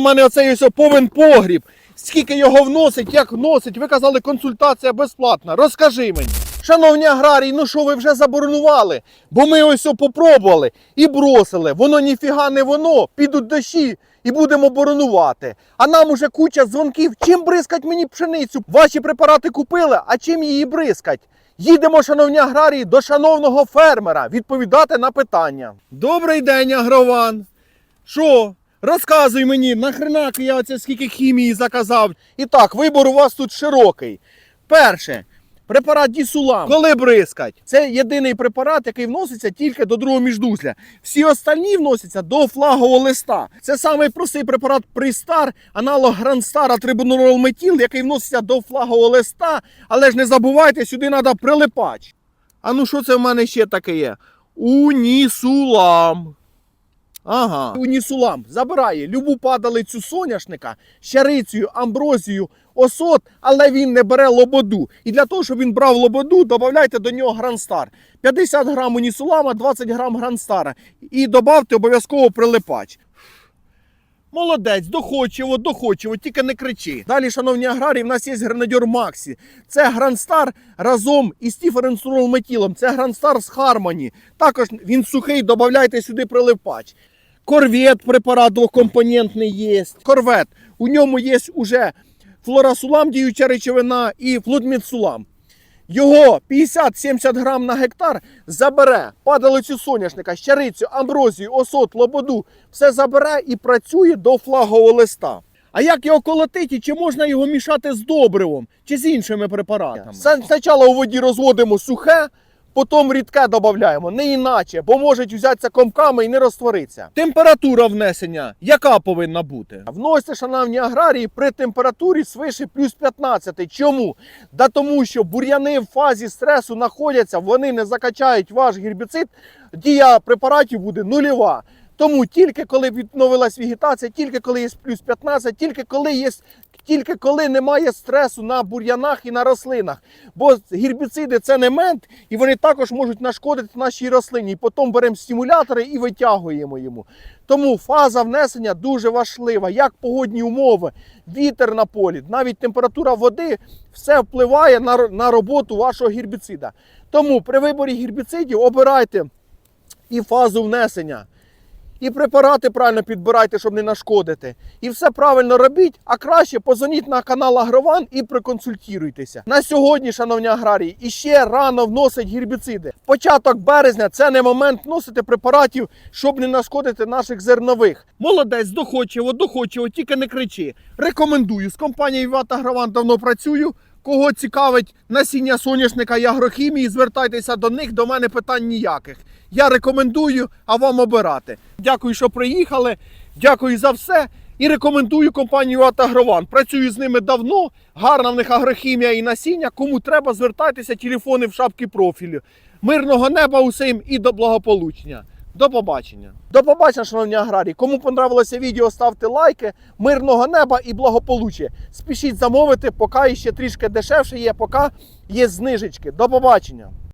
У мене оцей ось повен погріб. Скільки його вносить, як вносить. Ви казали, консультація безплатна. Розкажи мені. Шановні аграрії, ну що ви вже заборонували? Бо ми ось попробували і бросили. Воно ніфіга не воно. Підуть дощі і будемо боронувати. А нам уже куча дзвонків. Чим бризкать мені пшеницю? Ваші препарати купили, а чим її бризкать? Їдемо, шановні аграрії, до шановного фермера відповідати на питання. Добрий день, агрован. Що? Розказуй мені, нахрена я оце скільки хімії заказав. І так, вибор у вас тут широкий. Перше, препарат Дісулам. Коли бризкать? Це єдиний препарат, який вноситься тільки до другого міждузля. Всі остальні вносяться до флагового листа. Це самий простий препарат Пристар, аналог Грандстара трибуноролметіл, який вноситься до флагового листа. Але ж не забувайте, сюди треба прилипач. А ну що це в мене ще таке є? Унісулам. Ага. Унісулам забирає любу падалицю соняшника, щарицею, амброзію, осот, але він не бере лободу. І для того, щоб він брав лободу, додавайте до нього гранстар. 50 грам унісулама, 20 грам гранстара. І додавте обов'язково прилипач. Молодець, доходчиво, доходчиво, тільки не кричи. Далі, шановні аграрії, в нас є гранадьор Максі. Це Грандстар разом із тіференсуролметілом. Це Грандстар з Хармоні. Також він сухий, додавайте сюди приливач. Корвет препарат двокомпонентний є. Корвет. У ньому є уже флорасулам, діюча речовина, і флудмідсулам. Його 50-70 грам на гектар забере падалицю соняшника, щарицю, амброзію, осот, лободу. Все забере і працює до флагового листа. А як його колотити? Чи можна його мішати з добривом чи з іншими препаратами? Спочатку у воді розводимо сухе, потім рідке додаємо. Не іначе, бо можуть взятися комками і не розтворитися. Температура внесення яка повинна бути? Вносьте, шановні аграрії, при температурі свише плюс 15. Чому? Да тому що бур'яни в фазі стресу знаходяться, вони не закачають ваш гербіцид, дія препаратів буде нульова. Тому тільки коли відновилась вегетація, тільки коли є плюс 15, тільки коли є. Тільки коли немає стресу на бур'янах і на рослинах. Бо гербіциди це не мент, і вони також можуть нашкодити нашій рослині. І потім беремо стимулятори і витягуємо йому. Тому фаза внесення дуже важлива, як погодні умови, вітер на полі, навіть температура води, все впливає на, на роботу вашого гербіцида. Тому при виборі гербіцидів обирайте і фазу внесення. І препарати правильно підбирайте, щоб не нашкодити. І все правильно робіть, а краще позвоніть на канал Агрован і проконсультуйтеся. На сьогодні, шановні аграрії, іще рано вносить гербіциди. Початок березня це не момент вносити препаратів, щоб не нашкодити наших зернових. Молодець, доходчиво, доходчиво, тільки не кричи. Рекомендую. З компанією Ват Агрован давно працюю. Кого цікавить насіння соняшника і агрохімії, звертайтеся до них, до мене питань ніяких. Я рекомендую, а вам обирати. Дякую, що приїхали. Дякую за все. І рекомендую компанію Атагрован. Працюю з ними давно. Гарна в них агрохімія і насіння. Кому треба, звертайтеся, телефони в шапці профілю. Мирного неба усім і до благополучення. До побачення. До побачення, шановні аграрії. Кому понравилося відео, ставте лайки. Мирного неба і благополуччя. Спішіть замовити, поки ще трішки дешевше є, поки є знижечки. До побачення.